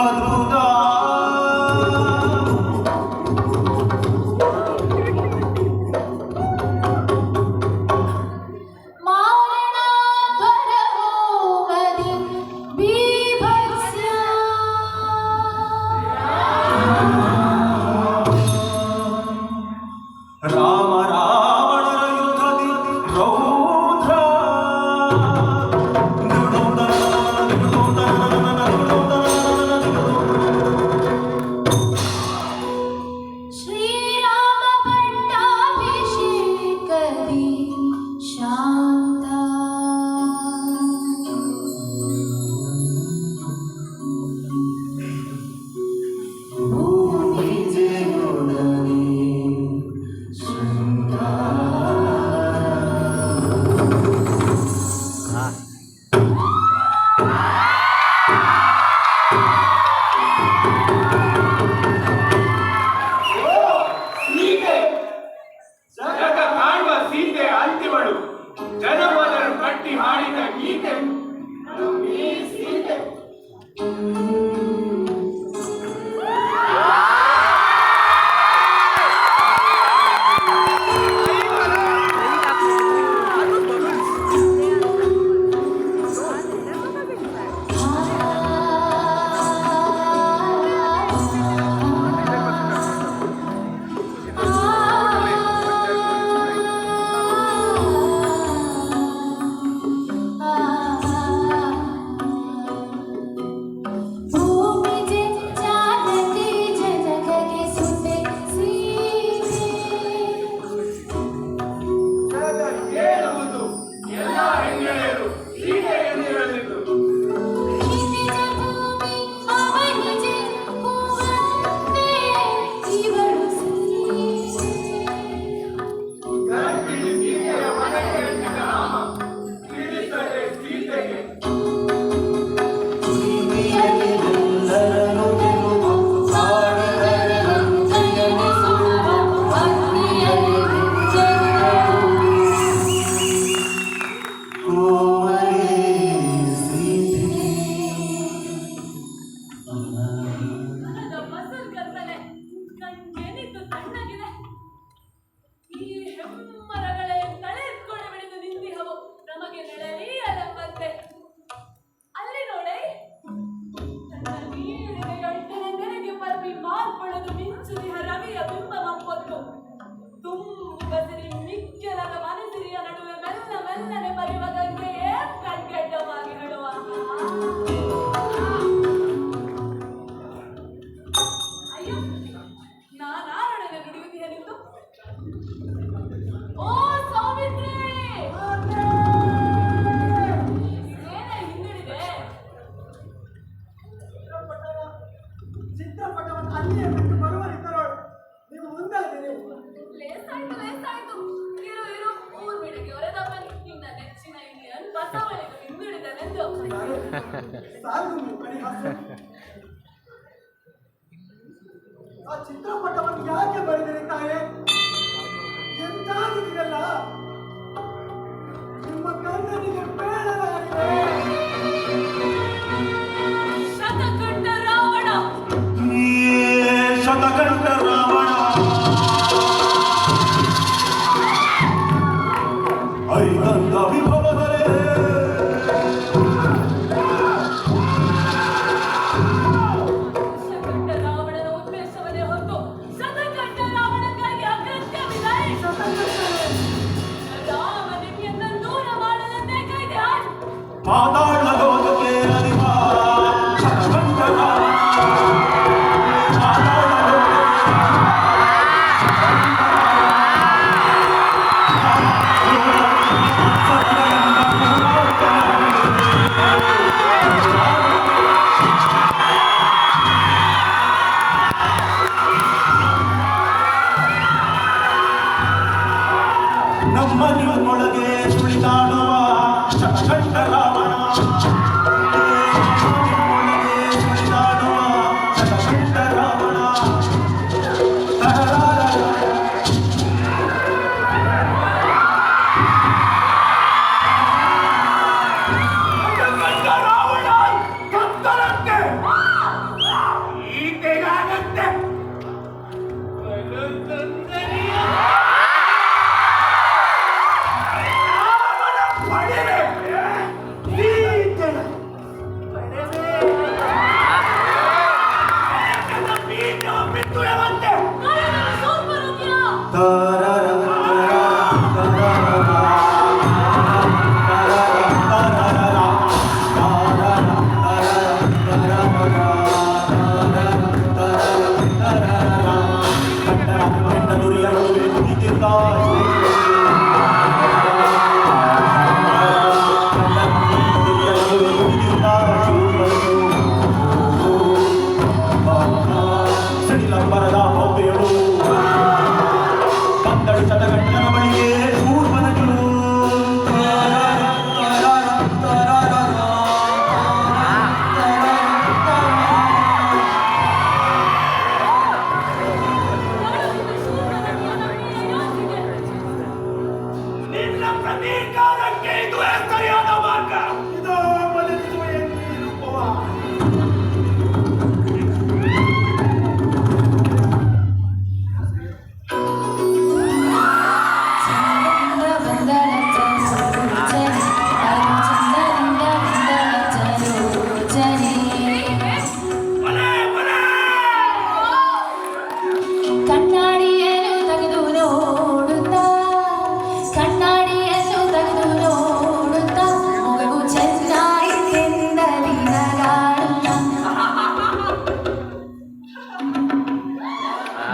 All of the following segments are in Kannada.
অদ্ভুত ಆ ಚಿತ್ರಪಟವನ್ನು ಯಾಕೆ ಬರೆದಿರುತ್ತಾರೆ ತಾಯೇ ಎಂತಾಗಿದೆಯಲ್ಲ ನಿಮ್ಮ ಕಣ್ಣನಿಗೆ ಬೇಡದಾಗಿದೆ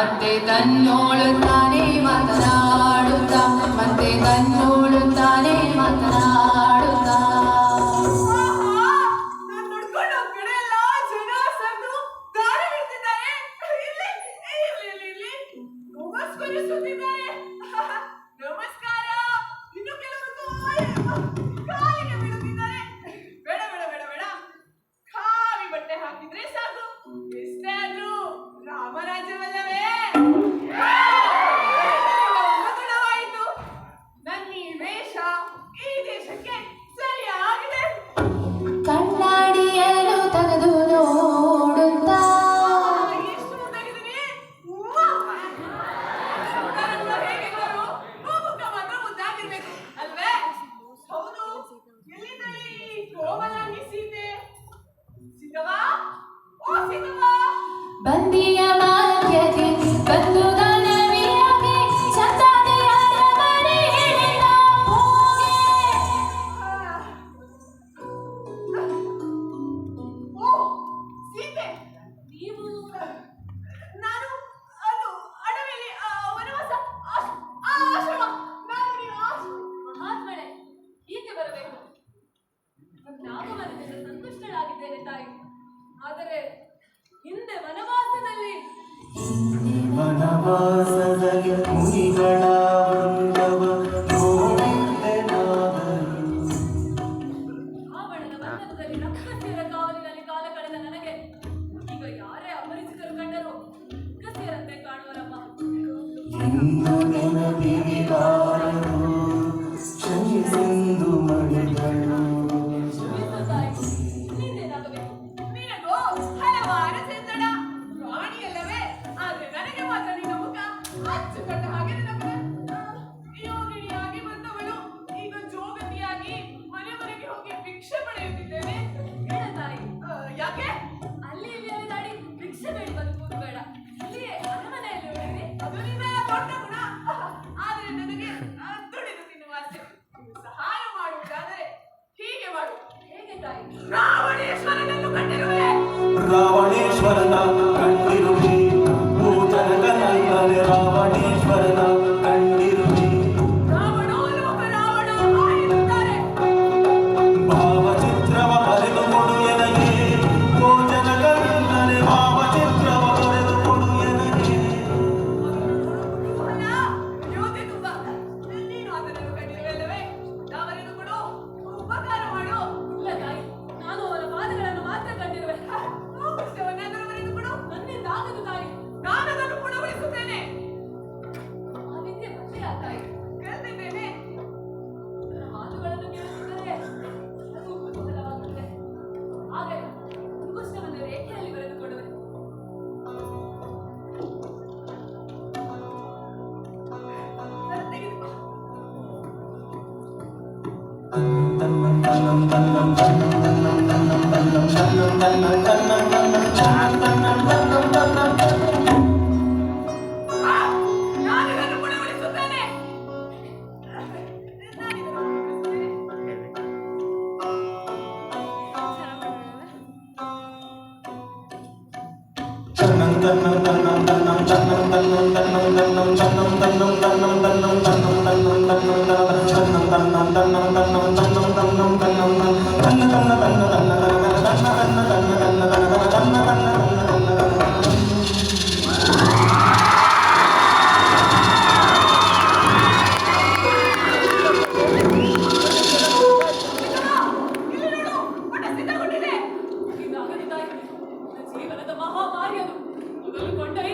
அவத்தை தன்னோடு தானே வந்தார் ಗಸ್ತಿಯರ ಕಾವಲಿನಲ್ಲಿ ಕಾಲ ಕಳೆದ ನನಗೆ. ಈಗ ಯಾರೇ ಅಪರಿಚಿತರು ಕಂಡರು ಕಸಿಯರಂತೆ ಕಾಣುವರಮ್ಮ. 噔噔噔噔噔噔噔噔噔噔噔噔噔噔噔噔噔噔 ಶ್ರೀವನದ ಮಹಾಮಾರ್ಯನು ಮೊದಲು ಕೊಂಡರೆ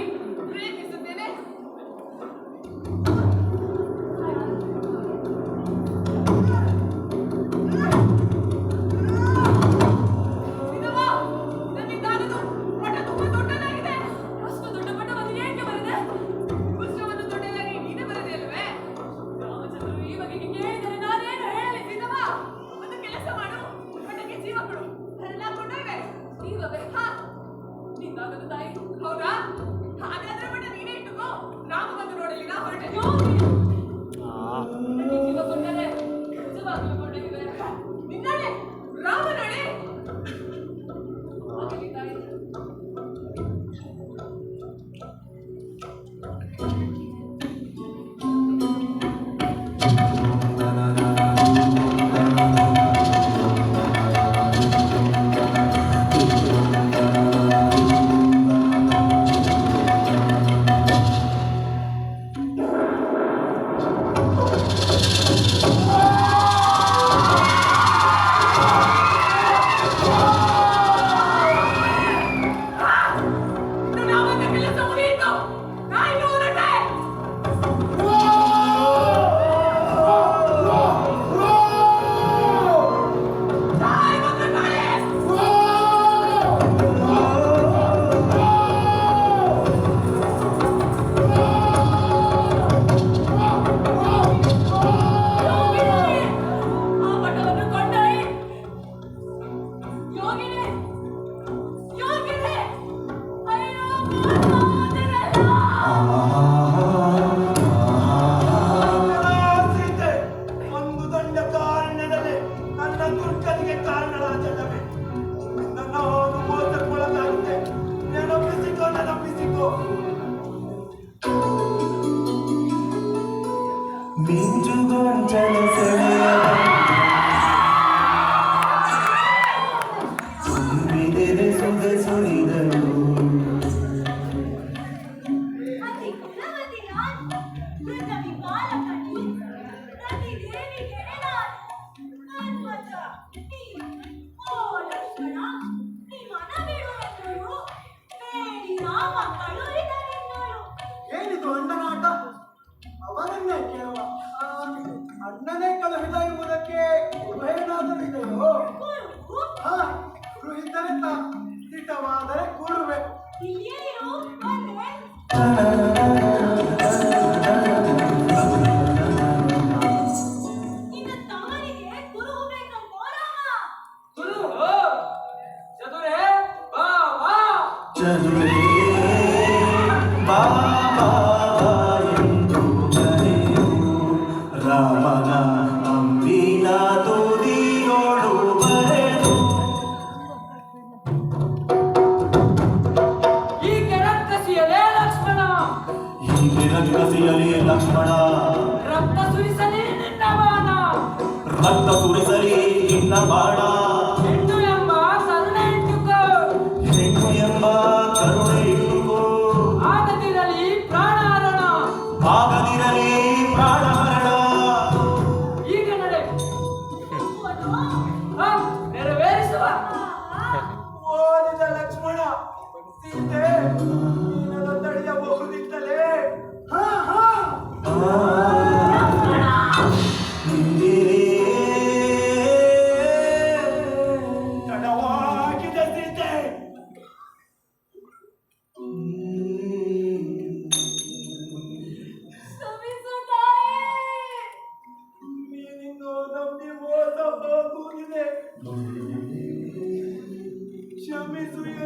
れた。ಭಕ್ತ ಸುರಿಸರಿ ಇನ್ನ ಬಾಡಾ te.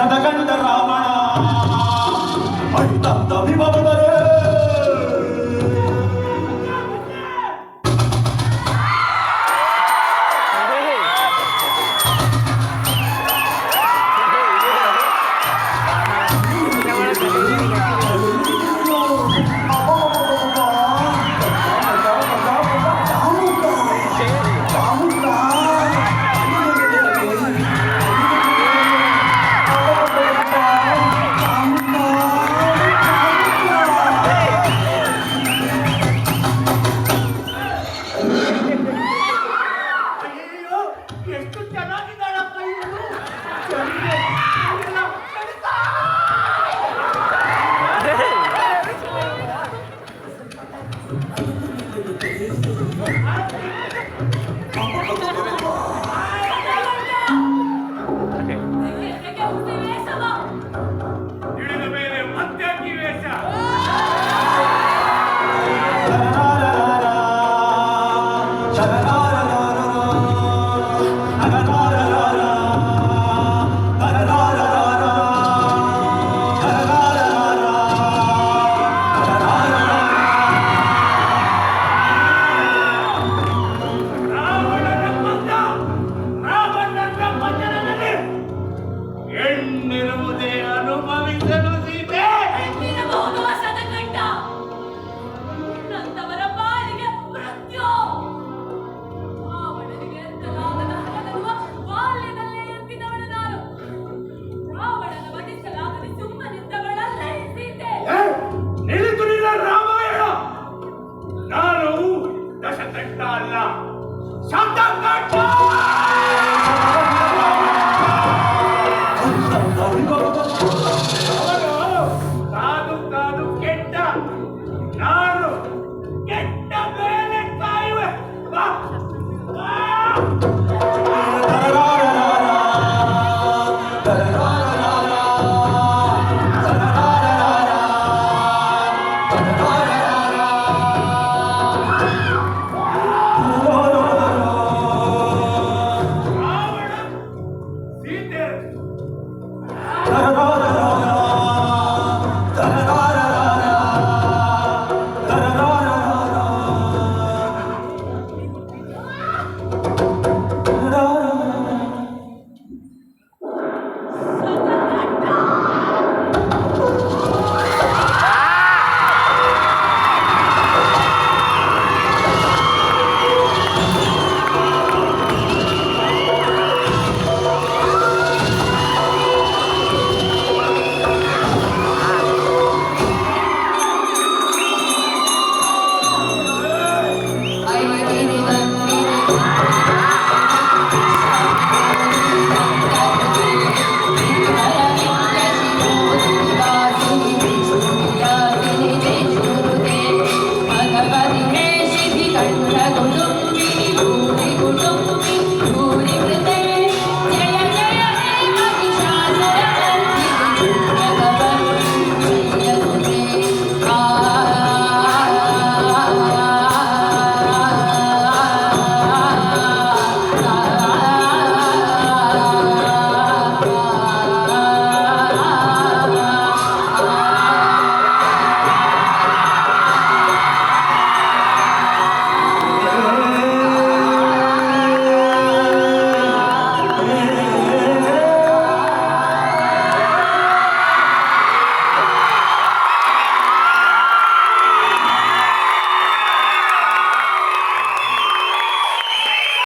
శతకంఠ రావణ పంట Amén.